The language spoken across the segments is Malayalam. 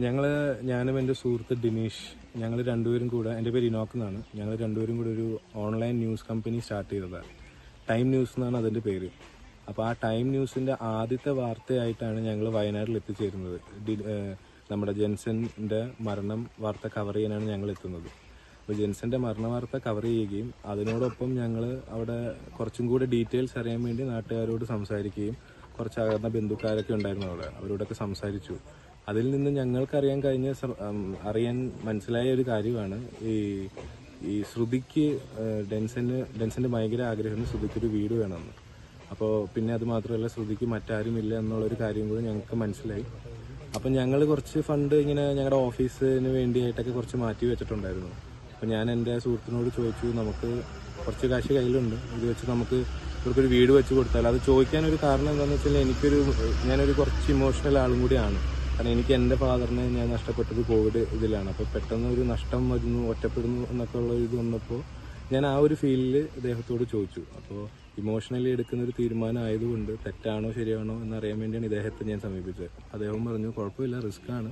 ഞങ്ങൾ ഞാനും എന്റെ സുഹൃത്ത് ഡിനീഷ് ഞങ്ങൾ രണ്ടുപേരും കൂടെ എന്റെ പേര് ഇനോക്ക് എന്നാണ് ഞങ്ങൾ രണ്ടുപേരും കൂടെ ഒരു ഓൺലൈൻ ന്യൂസ് കമ്പനി സ്റ്റാർട്ട് ചെയ്തതാണ് ടൈം ന്യൂസ് എന്നാണ് അതിന്റെ പേര്. അപ്പോൾ ആ ടൈം ന്യൂസിന്റെ ആദ്യത്തെ വാർത്തയായിട്ടാണ് ഞങ്ങൾ വയനാട്ടിൽ എത്തിച്ചേരുന്നത്. നമ്മുടെ ജെൻസന്റെ മരണം വാർത്ത കവർ ചെയ്യാനാണ് ഞങ്ങൾ എത്തുന്നത്. അപ്പോൾ ജെൻസന്റെ മരണ വാർത്ത കവർ ചെയ്യുകയും അതിനോടൊപ്പം ഞങ്ങൾ അവിടെ കുറച്ചും കൂടെ ഡീറ്റെയിൽസ് അറിയാൻ വേണ്ടി നാട്ടുകാരോട് സംസാരിക്കുകയും കുറച്ച് അകന്ന ബന്ധുക്കാരൊക്കെ ഉണ്ടായിരുന്നു അവിടെ. അവരോടൊക്കെ സംസാരിച്ചു. അതിൽ നിന്ന് ഞങ്ങൾക്കറിയാൻ കഴിഞ്ഞ അറിയാൻ മനസ്സിലായ ഒരു കാര്യമാണ്. ഈ ഈ ശ്രുതിക്ക് ഡെൻസന് ഡെൻസന്റെ ഭയങ്കര ആഗ്രഹം ശ്രുതിക്ക് ഒരു വീട് വേണമെന്ന്. അപ്പോൾ പിന്നെ അത് മാത്രമല്ല ശ്രുതിക്ക് മറ്റാരും ഇല്ല എന്നുള്ളൊരു കാര്യം കൂടി ഞങ്ങൾക്ക് മനസ്സിലായി. അപ്പം ഞങ്ങൾ കുറച്ച് ഫണ്ട് ഇങ്ങനെ ഞങ്ങളുടെ ഓഫീസിന് വേണ്ടിയായിട്ടൊക്കെ കുറച്ച് മാറ്റി വെച്ചിട്ടുണ്ടായിരുന്നു. അപ്പം ഞാൻ എന്റെ സുഹൃത്തിനോട് ചോദിച്ചു നമുക്ക് കുറച്ച് കാശ് കയ്യിലുണ്ട്. ഇത് വെച്ച് നമുക്ക് ഇവർക്കൊരു വീട് വെച്ച് കൊടുത്താൽ അത് ചോദിക്കാനൊരു കാരണം എന്താണെന്ന് വെച്ചാൽ എനിക്കൊരു ഞാനൊരു കുറച്ച് ഇമോഷണൽ ആളും കൂടിയാണ്. കാരണം എനിക്ക് എന്റെ ഫാദറിനെ ഞാൻ നഷ്ടപ്പെട്ടത് കോവിഡ് ഇതിലാണ്. അപ്പോൾ പെട്ടെന്ന് ഒരു നഷ്ടം വരുന്നു ഒറ്റപ്പെടുന്നു എന്നൊക്കെ ഉള്ള ഇത് വന്നപ്പോൾ ഞാൻ ആ ഒരു ഫീലിൽ അദ്ദേഹത്തോട് ചോദിച്ചു. അപ്പോൾ ഇമോഷണലി എടുക്കുന്ന ഒരു തീരുമാനം ആയതുകൊണ്ട് തെറ്റാണോ ശരിയാണോ എന്നറിയാൻ വേണ്ടിയാണ് ഇദ്ദേഹത്തെ ഞാൻ സമീപിച്ചത്. അദ്ദേഹം പറഞ്ഞു കുഴപ്പമില്ല റിസ്ക് ആണ്.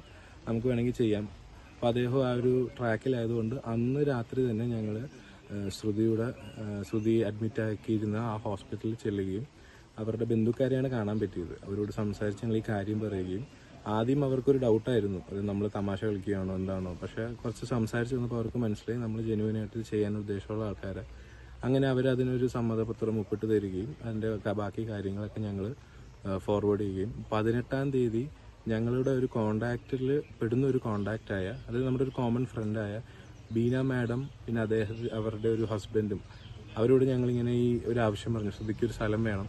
നമുക്ക് വേണമെങ്കിൽ ചെയ്യാം. അപ്പോൾ അദ്ദേഹം ആ ഒരു ട്രാക്കിലായതുകൊണ്ട് അന്ന് രാത്രി തന്നെ ഞങ്ങൾ ശ്രുതിയുടെ ശ്രുതി അഡ്മിറ്റ് ആക്കിയിരുന്ന ആ ഹോസ്പിറ്റലിൽ ചെല്ലുകയും അവരുടെ ബന്ധുക്കാരെയാണ് കാണാൻ പറ്റിയത്. അവരോട് സംസാരിച്ച് ഞങ്ങൾ ഈ കാര്യം പറയുകയും ആദ്യം അവർക്കൊരു ഡൗട്ടായിരുന്നു. അത് നമ്മൾ തമാശ കളിക്കുകയാണോ എന്താണോ. പക്ഷേ കുറച്ച് സംസാരിച്ച് വന്നപ്പോൾ അവർക്ക് മനസ്സിലായി. നമ്മൾ ജെനുവിനായിട്ട് ചെയ്യാൻ ഉദ്ദേശമുള്ള ആൾക്കാരെ. അങ്ങനെ അവർ അതിനൊരു സമ്മതപത്രം ഒപ്പിട്ട് തരികയും അതിന്റെ ബാക്കി കാര്യങ്ങളൊക്കെ ഞങ്ങൾ ഫോർവേഡ് ചെയ്യുകയും. പതിനെട്ടാം തീയതി ഞങ്ങളുടെ ഒരു കോണ്ടാക്റ്റിൽ പെടുന്ന ഒരു കോണ്ടാക്റ്റായ അത് നമ്മുടെ ഒരു കോമൺ ഫ്രണ്ടായ ബീന മാഡം പിന്നെ അദ്ദേഹം അവരുടെ ഒരു ഹസ്ബൻഡും അവരോട് ഞങ്ങളിങ്ങനെ ഈ ഒരു ആവശ്യം പറഞ്ഞു. ശ്രദ്ധിക്കൊരു സ്ഥലം വേണം.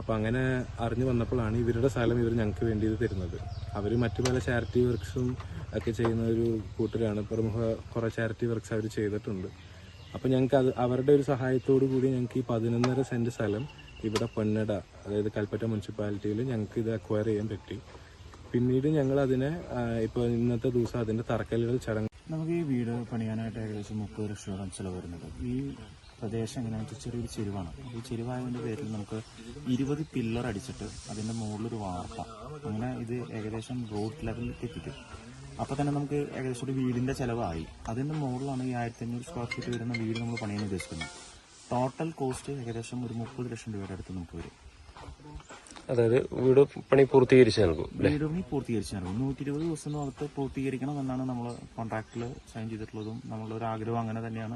അപ്പോൾ അങ്ങനെ അറിഞ്ഞു വന്നപ്പോഴാണ് ഇവരുടെ സ്ഥലം ഇവർ ഞങ്ങൾക്ക് വേണ്ടി ഇത് തരുന്നത്. അവർ മറ്റു പല ചാരിറ്റി വർക്ക്സും ഒക്കെ ചെയ്യുന്ന ഒരു കൂട്ടരാണ്. പ്രമുഖ കുറേ ചാരിറ്റി വർക്ക്സ് അവർ ചെയ്തിട്ടുണ്ട്. അപ്പോൾ ഞങ്ങൾക്ക് അത് അവരുടെ ഒരു സഹായത്തോടു കൂടി ഞങ്ങൾക്ക് ഈ പതിനൊന്നര സെന്റ് സ്ഥലം ഇവിടെ പൊന്നട അതായത് കൽപ്പറ്റ മുനിസിപ്പാലിറ്റിയിൽ ഞങ്ങൾക്ക് ഇത് അക്വയർ ചെയ്യാൻ പറ്റി. പിന്നീട് ഞങ്ങൾ അതിനെ ഇപ്പോൾ ഇന്നത്തെ ദിവസം അതിന്റെ തറക്കല്ലുകൾ ചടങ്ങ് നമുക്ക് ഈ വീട് പണിയാനായിട്ട് ഏകദേശം മുപ്പത് ലക്ഷം രൂപ ചിലവ് വരുന്നുണ്ട്. ഈ പ്രദേശം എങ്ങനെയാണെന്ന് വെച്ചാൽ ചെറിയൊരു ചെരുവാണ്. ഈ ചെരുവായതിന്റെ പേരിൽ നമുക്ക് ഇരുപത് പില്ലർ അടിച്ചിട്ട് അതിന്റെ മുകളിലൊരു വാർത്ത. അങ്ങനെ ഇത് ഏകദേശം റോഡ് ലെവലിലേക്ക് എത്തിക്കും. അപ്പോൾ തന്നെ നമുക്ക് ഏകദേശം ഒരു വീടിന്റെ ചെലവായി. അതിന്റെ മുകളിലാണ് ഈ ആയിരത്തി അഞ്ഞൂറ് സ്ക്വയർ ഫീറ്റ് വരുന്ന വീട് നമ്മൾ പണിയാൻ ഉദ്ദേശിക്കുന്നത്. ടോട്ടൽ കോസ്റ്റ് ഏകദേശം ഒരു മുപ്പത് ലക്ഷം രൂപയുടെ അടുത്ത് നമുക്ക് വരും. അതായത് വീട് പണി പൂർത്തീകരിച്ച് നൽകും വീട് പണി പൂർത്തീകരിച്ചു നൽകും. നൂറ്റി ഇരുപത് ദിവസം അകത്ത് പൂർത്തീകരിക്കണം എന്നാണ് നമ്മൾ കോൺട്രാക്ടിൽ സൈൻ ചെയ്തിട്ടുള്ളതും നമ്മളൊരു ആഗ്രഹം അങ്ങനെ തന്നെയാണ്.